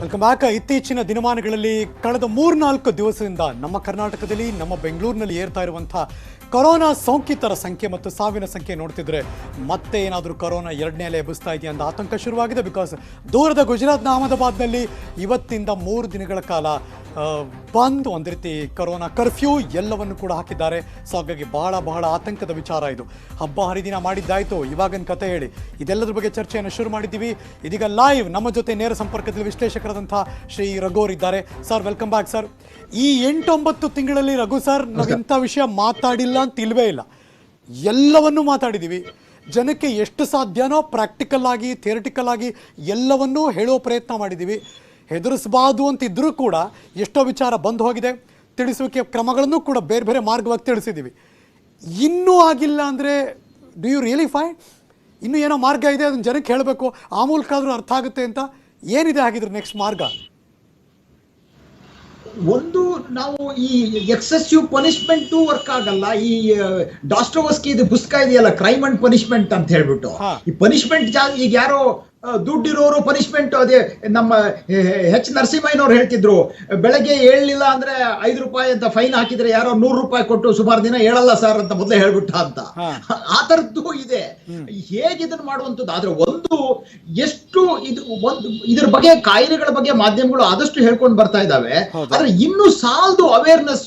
Welcome back. ಇತ್ತೀಚಿನ ದಿನಮಾನಗಳಲ್ಲಿ ಕಳೆದ ಮೂರ್ನಾಲ್ಕು ದಿವಸದಿಂದ ನಮ್ಮ ಕರ್ನಾಟಕದಲ್ಲಿ, ನಮ್ಮ ಬೆಂಗಳೂರಿನಲ್ಲಿ ಏರ್ತಾ ಇರುವಂತಹ ಕೊರೋನಾ ಸೋಂಕಿತರ ಸಂಖ್ಯೆ ಮತ್ತು ಸಾವಿನ ಸಂಖ್ಯೆ ನೋಡ್ತಿದ್ರೆ ಮತ್ತೆ ಏನಾದರೂ ಕೊರೋನಾ ಎರಡನೇ ಅಲೆ ಎಬ್ಬಿಸ್ತಾ ಇದೆಯಾ ಅಂತ ಆತಂಕ ಶುರುವಾಗಿದೆ. ಬಿಕಾಸ್ ದೂರದ ಗುಜರಾತ್ನ ಅಹಮದಾಬಾದ್ನಲ್ಲಿ ಇವತ್ತಿಂದ ಮೂರು ದಿನಗಳ ಕಾಲ ಬಂದ್ ಒಂದು ರೀತಿ ಕರೋನಾ ಕರ್ಫ್ಯೂ ಎಲ್ಲವನ್ನು ಕೂಡ ಹಾಕಿದ್ದಾರೆ. ಸೊ ಹಾಗಾಗಿ ಬಹಳ ಬಹಳ ಆತಂಕದ ವಿಚಾರ ಇದು. ಹಬ್ಬ ಹರಿದಿನ ಮಾಡಿದ್ದಾಯ್ತು. ಇವಾಗಿನ ಕತೆ ಹೇಳಿ. ಇದೆಲ್ಲದ್ರ ಬಗ್ಗೆ ಚರ್ಚೆಯನ್ನು ಶುರು ಮಾಡಿದ್ದೀವಿ. ಇದೀಗ ಲೈವ್ ನಮ್ಮ ಜೊತೆ ನೇರ ಸಂಪರ್ಕದಲ್ಲಿ ವಿಶ್ಲೇಷಕರಾದಂಥ ಶ್ರೀ ರಘುವರ್ ಇದ್ದಾರೆ. ಸರ್ ವೆಲ್ಕಮ್ ಬ್ಯಾಕ್ ಸರ್ ಈ ಎಂಟೊಂಬತ್ತು ತಿಂಗಳಲ್ಲಿ ರಘು ಸರ್ ನಾವು ಇಂಥ ವಿಷಯ ಮಾತಾಡಿಲ್ಲ ಅಂತ ಇಲ್ವೇ ಇಲ್ಲ. ಎಲ್ಲವನ್ನೂ ಮಾತಾಡಿದ್ದೀವಿ. ಜನಕ್ಕೆ ಎಷ್ಟು ಸಾಧ್ಯನೋ ಪ್ರಾಕ್ಟಿಕಲ್ ಆಗಿ ಥಿಯರಿಟಿಕಲ್ ಆಗಿ ಎಲ್ಲವನ್ನೂ ಹೇಳೋ ಪ್ರಯತ್ನ ಮಾಡಿದ್ದೀವಿ. ಹೆದರಿಸಬಾರ್ದು ಅಂತಿದ್ದರೂ ಕೂಡ ಎಷ್ಟೋ ವಿಚಾರ ಬಂದು ಹೋಗಿದೆ. ತಿಳಿಸುವಿಕೆ ಕ್ರಮಗಳನ್ನು ಕೂಡ ಬೇರೆ ಬೇರೆ ಮಾರ್ಗವಾಗಿ ತಿಳಿಸಿದ್ದೀವಿ. ಇನ್ನೂ ಆಗಿಲ್ಲ ಅಂದರೆ ಡು ಯು ರಿಯಲಿ ಫೈನ್ ಇನ್ನೂ ಏನೋ ಮಾರ್ಗ ಇದೆ ಅದನ್ನು ಜನಕ್ಕೆ ಹೇಳಬೇಕು. ಆ ಮೂಲಕ ಆದರೂ ಅರ್ಥ ಆಗುತ್ತೆ ಅಂತ ಏನಿದೆ ಹಾಗಿದ್ರೆ ನೆಕ್ಸ್ಟ್ ಮಾರ್ಗ? ಒಂದು ನಾವು ಈ ಎಕ್ಸೆಸಿವ್ ಪನಿಷ್ಮೆಂಟ್ ವರ್ಕ್ ಆಗಲ್ಲ. ಈ ಡಾಸ್ಟೋವಸ್ಕಿ ಇದು ಪುಸ್ತಕ ಇದೆಯಲ್ಲ ಕ್ರೈಮ್ ಅಂಡ್ ಪನಿಷ್ಮೆಂಟ್ ಅಂತ ಹೇಳ್ಬಿಟ್ಟು. ಈ ಪನಿಷ್ಮೆಂಟ್ ಜಾ ಈಗ ಯಾರೋ ದುಡ್ಡಿರೋರು ಪನಿಷ್ಮೆಂಟ್ ಅದೇ. ನಮ್ಮ ಹೆಚ್ ನರಸಿಂಹಯ್ಯನವ್ರು ಹೇಳ್ತಿದ್ರು. ಬೆಳಗ್ಗೆ ಹೇಳಲಿಲ್ಲ ಅಂದ್ರೆ ಐದು ರೂಪಾಯಿ ಅಂತ ಫೈನ್ ಹಾಕಿದ್ರೆ ಯಾರೋ ನೂರು ರೂಪಾಯಿ ಕೊಟ್ಟು ಸುಮಾರು ದಿನ ಹೇಳಲ್ಲ ಸರ್ ಅಂತ ಮೊದಲೇ ಹೇಳ್ಬಿಟ್ಟ ಅಂತ. ಆ ತರದ್ದು ಇದೆ. ಹೇಗೆ ಇದನ್ನ ಮಾಡುವಂಥದ್ದು? ಆದ್ರೆ ಒಂದು ಎಷ್ಟು ಇದು ಒಂದು ಇದ್ರ ಬಗ್ಗೆ ಕಾಯಿಲೆಗಳ ಬಗ್ಗೆ ಮಾಧ್ಯಮಗಳು ಆದಷ್ಟು ಹೇಳ್ಕೊಂಡು ಬರ್ತಾ ಇದ್ದಾವೆ. ಹೌದು. ಆದ್ರೆ ಇನ್ನು ಸಾಲದು ಅವೇರ್ನೆಸ್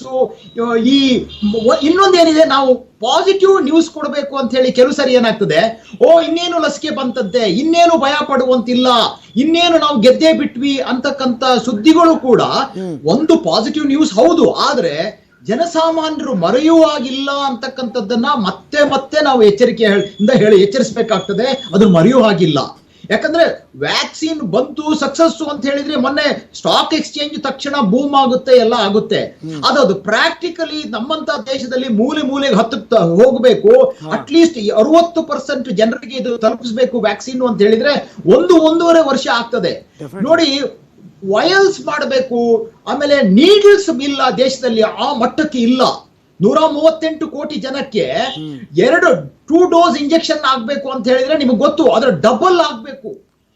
ಈ ಇನ್ನೊಂದೇನಿದೆ? ನಾವು ಪಾಸಿಟಿವ್ ನ್ಯೂಸ್ ಕೊಡಬೇಕು ಅಂತ ಹೇಳಿ ಕೆಲವು ಸರಿ ಏನಾಗ್ತದೆ ಓ ಇನ್ನೇನು ಲಸಿಕೆ ಬಂತಂತೆ ಇನ್ನೇನು ಭಯ ಪಡುವಂತಿಲ್ಲ ಇನ್ನೇನು ನಾವು ಗೆದ್ದೇ ಬಿಟ್ವಿ ಅಂತಕ್ಕಂತ ಸುದ್ದಿಗಳು ಕೂಡ ಒಂದು ಪಾಸಿಟಿವ್ ನ್ಯೂಸ್ ಹೌದು ಆದ್ರೆ ಜನಸಾಮಾನ್ಯರು ಮರೆಯುವಾಗಿಲ್ಲ ಅಂತಕ್ಕಂಥದ್ದನ್ನ ಮತ್ತೆ ಮತ್ತೆ ನಾವು ಎಚ್ಚರಿಕೆ ಹೇಳ್- ಎಚ್ಚರಿಸಬೇಕಾಗ್ತದೆ ಅದನ್ನ ಮರೆಯೋ ಹಾಗಿಲ್ಲ ಯಾಕಂದ್ರೆ ವ್ಯಾಕ್ಸಿನ್ ಬಂತು ಸಕ್ಸಸ್ಸು ಅಂತ ಹೇಳಿದ್ರೆ ಮೊನ್ನೆ ಸ್ಟಾಕ್ ಎಕ್ಸ್ಚೇಂಜ್ ತಕ್ಷಣ ಬೂಮ್ ಆಗುತ್ತೆ ಎಲ್ಲ ಆಗುತ್ತೆ. ಅದು ಅದು ಪ್ರಾಕ್ಟಿಕಲಿ ನಮ್ಮಂತ ದೇಶದಲ್ಲಿ ಮೂಲೆ ಮೂಲೆಗೆ ಹತ್ತು ಹೋಗಬೇಕು. ಅಟ್ಲೀಸ್ಟ್ ಅರವತ್ತು ಪರ್ಸೆಂಟ್ ಜನರಿಗೆ ಇದು ತಲುಪಿಸಬೇಕು ವ್ಯಾಕ್ಸಿನ್ ಅಂತ ಹೇಳಿದ್ರೆ ಒಂದು ಒಂದೂವರೆ ವರ್ಷ ಆಗ್ತದೆ. ನೋಡಿ ವಯಲ್ಸ್ ಮಾಡಬೇಕು ಆಮೇಲೆ ನೀಡಲ್ಸ್ ಇಲ್ಲ ದೇಶದಲ್ಲಿ ಆ ಮಟ್ಟಕ್ಕೆ ಇಲ್ಲ. ನೂರ ಮೂವತ್ತೆಂಟು ಕೋಟಿ ಜನಕ್ಕೆ ಎರಡು ಟೂ ಡೋಸ್ ಇಂಜೆಕ್ಷನ್ ಆಗ್ಬೇಕು ಅಂತ ಹೇಳಿದ್ರೆ ನಿಮಗೆ ಗೊತ್ತು ಅದ್ರ ಡಬಲ್ ಆಗ್ಬೇಕು.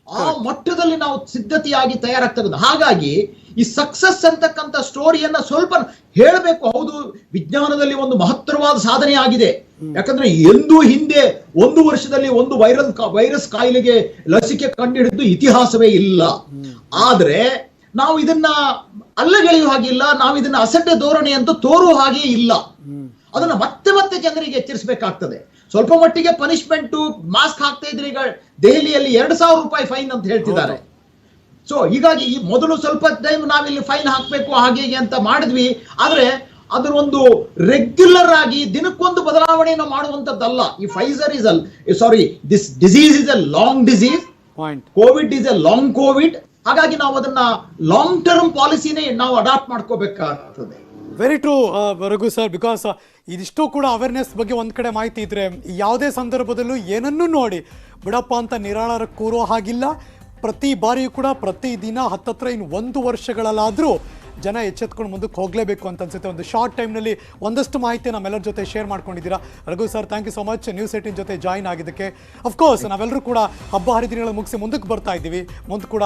ಆ ಮಟ್ಟದಲ್ಲಿ ನಾವು ಸಿದ್ಧತೆಯಾಗಿ ತಯಾರಾಗ್ತಾ ಇರೋದು ಹಾಗಾಗಿ ಈ ಸಕ್ಸಸ್ ಅಂತಕ್ಕಂಥ ಸ್ಟೋರಿಯನ್ನ ಸ್ವಲ್ಪ ಹೇಳಬೇಕು. ಹೌದು ವಿಜ್ಞಾನದಲ್ಲಿ ಒಂದು ಮಹತ್ತರವಾದ ಸಾಧನೆ ಆಗಿದೆ. ಯಾಕಂದ್ರೆ ಎಂದೂ ಹಿಂದೆ ಒಂದು ವರ್ಷದಲ್ಲಿ ಒಂದು ವೈರಲ್ ವೈರಸ್ ಕಾಯಿಲೆಗೆ ಲಸಿಕೆ ಕಂಡುಹಿಡಿದು ಇತಿಹಾಸವೇ ಇಲ್ಲ. ಆದ್ರೆ ನಾವು ಇದನ್ನ ಅಲ್ಲಗೆಳೆಯುವ ಇಲ್ಲ ನಾವು ಇದನ್ನ ಅಸಡ್ಡೆ ಧೋರಣೆ ಅಂತ ತೋರುವ ಹಾಗೆ ಇಲ್ಲ. ಅದನ್ನ ಮತ್ತೆ ಮತ್ತೆ ಜನರಿಗೆ ಎಚ್ಚರಿಸಬೇಕಾಗ್ತದೆ. ಸ್ವಲ್ಪ ಮಟ್ಟಿಗೆ ಪನಿಷ್ಮೆಂಟ್ ಮಾಸ್ಕ್ ಹಾಕ್ತಾ ಇದ್ರೆ ಈಗ ದೆಹಲಿಯಲ್ಲಿ ಎರಡು ಸಾವಿರ ರೂಪಾಯಿ ಫೈನ್ ಅಂತ ಹೇಳ್ತಿದ್ದಾರೆ. ಸೊ ಹೀಗಾಗಿ ಈ ಮೊದಲು ಸ್ವಲ್ಪ ಟೈಮ್ ನಾವಿಲ್ಲಿ ಫೈನ್ ಹಾಕಬೇಕು ಹಾಗೆ ಹೀಗೆ ಅಂತ ಮಾಡಿದ್ವಿ. ಆದ್ರೆ ಅದ್ರ ಒಂದು ರೆಗ್ಯುಲರ್ ಆಗಿ ದಿನಕ್ಕೊಂದು ಬದಲಾವಣೆಯನ್ನು ಮಾಡುವಂತದ್ದಲ್ಲ ಈ Pfizer is all sorry this disease is a long disease Covid is a long Covid ಹಾಗಾಗಿ ನಾವು ಅದನ್ನ ಲಾಂಗ್ ಟರ್ಮ್ ಪಾಲಿಸಿನೇ ನಾವು adopt ಮಾಡ್ಕೋಬೇಕಾಗ್ತದೆ. Very true Raghu sir because ಇದಿಷ್ಟು ಕೂಡ ಅವೇರ್ನೆಸ್ ಬಗ್ಗೆ ಒಂದು ಕಡೆ ಮಾಹಿತಿ ಇದ್ರೆ ಯಾವುದೇ ಸಂದರ್ಭದಲ್ಲೂ ಏನನ್ನೂ ನೋಡಿ ಬಿಡಪ್ಪ ಅಂತ ನಿರಾಳರ ಕೂರೋ ಹಾಗಿಲ್ಲ. ಪ್ರತಿ ಬಾರಿಯೂ ಕೂಡ ಪ್ರತಿ ದಿನ ಹತ್ತತ್ರ ಇನ್ನು ಒಂದು ವರ್ಷಗಳಲ್ಲಾದರೂ ಜನ ಎಚ್ಚೆತ್ಕೊಂಡು ಮುಂದಕ್ಕೆ ಹೋಗಲೇಬೇಕು ಅಂತ ಅನ್ಸುತ್ತೆ. ಒಂದು ಶಾರ್ಟ್ ಟೈಮ್ನಲ್ಲಿ ಒಂದಷ್ಟು ಮಾಹಿತಿ ನಮ್ಮೆಲ್ಲರ ಜೊತೆ ಶೇರ್ ಮಾಡ್ಕೊಂಡಿದ್ದೀರಾ. Raghu sir thank you so much news eighteen ಜೊತೆ ಜಾಯಿನ್ ಆಗಿದ್ದಕ್ಕೆ. ಅಫ್ಕೋರ್ಸ್ ನಾವೆಲ್ಲರೂ ಕೂಡ ಹಬ್ಬ ಹರಿದಿನಗಳ ಮುಗಿಸಿ ಮುಂದಕ್ಕೆ ಬರ್ತಾ ಇದ್ದೀವಿ. ಮುಂದೆ ಕೂಡ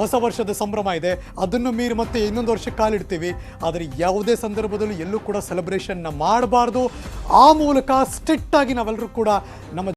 ಹೊಸ ವರ್ಷದ ಸಂಭ್ರಮ ಇದೆ. ಅದನ್ನು ಮೀರಿ ಮತ್ತೆ ಇನ್ನೊಂದು ವರ್ಷ ಕಾಲಿಡ್ತೀವಿ ಆದರೆ ಯಾವುದೇ ಸಂದರ್ಭದಲ್ಲೂ ಎಲ್ಲೂ ಕೂಡ ಸೆಲೆಬ್ರೇಷನ್ನ ಮಾಡಬಾರ್ದು. ಆ ಮೂಲಕ ಸ್ಟ್ರಿಕ್ಟಾಗಿ ನಾವೆಲ್ಲರೂ ಕೂಡ ನಮ್ಮ